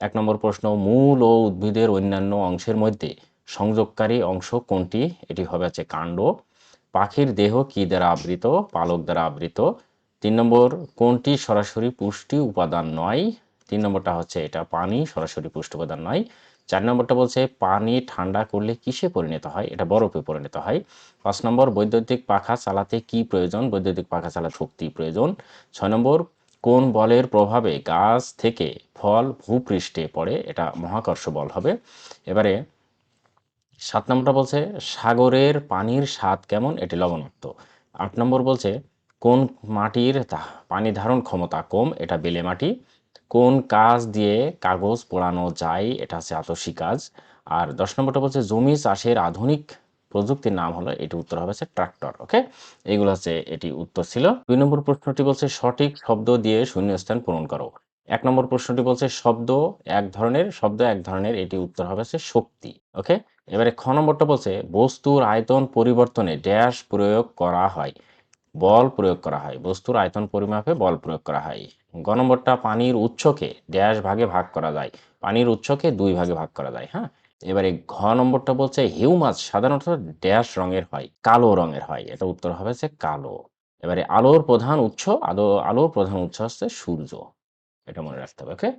এক নম্বর প্রশ্ন, মূল ও উদ্ভিদের অন্যান্য অংশের মধ্যে সংযোগকারী অংশ কোনটি? এটি হবে হচ্ছে কাণ্ড। পাখির দেহ কি দ্বারা আবৃত? পালক দ্বারা আবৃত। তিন নম্বর, কোনটি সরাসরি পুষ্টি উপাদান নয়? তিন নম্বরটা হচ্ছে এটা পানি, সরাসরি পুষ্টি উপাদান নয়। চার নম্বরটা বলছে পানি ঠান্ডা করলে কিসে পরিণত হয়? এটা বরফে পরিণত হয়। পাঁচ নম্বর, বৈদ্যুতিক পাখা চালাতে কি প্রয়োজন? বৈদ্যুতিক পাখা চালাতে শক্তি প্রয়োজন। ছয় নম্বর কোন বলের প্রভাবে গাছ থেকে ফল ভূপৃষ্ঠে পড়ে? এটা মহাকর্ষ বল হবে। এবারে সাত নম্বরটা বলছে, সাগরের পানির স্বাদ কেমন? এটি লবণাক্ত। আট নম্বর বলছে, কোন মাটির পানি ধারণ ক্ষমতা কম? এটা বেলে মাটি। কোন কাজ দিয়ে কাগজ পোড়ানো যায়? এটা হচ্ছে আতসী কাজ। আর দশ নম্বরটা বলছে, জমি চাষের আধুনিক প্রযুক্তির নাম হলো, এটি উত্তর হবে হচ্ছে ট্রাক্টর, ওকে? এইগুলো হচ্ছে এটি উত্তর ছিল। দুই নম্বর প্রশ্নটি বলছে, সঠিক শব্দ দিয়ে শূন্যস্থান পূরণ করো। এক নম্বর প্রশ্নটি বলছে, শব্দ এক ধরনের, শব্দ এক ধরনের, এটি উত্তর হবে হচ্ছে শক্তি, ওকে? এবারে খ নম্বরটা বলছে, বস্তুর আয়তন পরিবর্তনে ড্যাশ প্রয়োগ করা হয়, বল প্রয়োগ করা হয়, বস্তুর আয়তন পরিমাপে বল প্রয়োগ করা হয়। গ নম্বরটা, পানির উৎসকে ড্যাশ ভাগে ভাগ করা যায়, পানির উৎসকে দুই ভাগে ভাগ করা যায় হ্যাঁ? এবারে ঘ নম্বরটা বলছে, হিউ মাছ সাধারণত ড্যাশ রঙের হয়, কালো রঙের হয়। এটা উত্তর হবে যে কালো। এবারে আলোর প্রধান উৎস, আলো, আলোর প্রধান উৎস হচ্ছে সূর্য। এটা মনে রাখতে হবে ওকে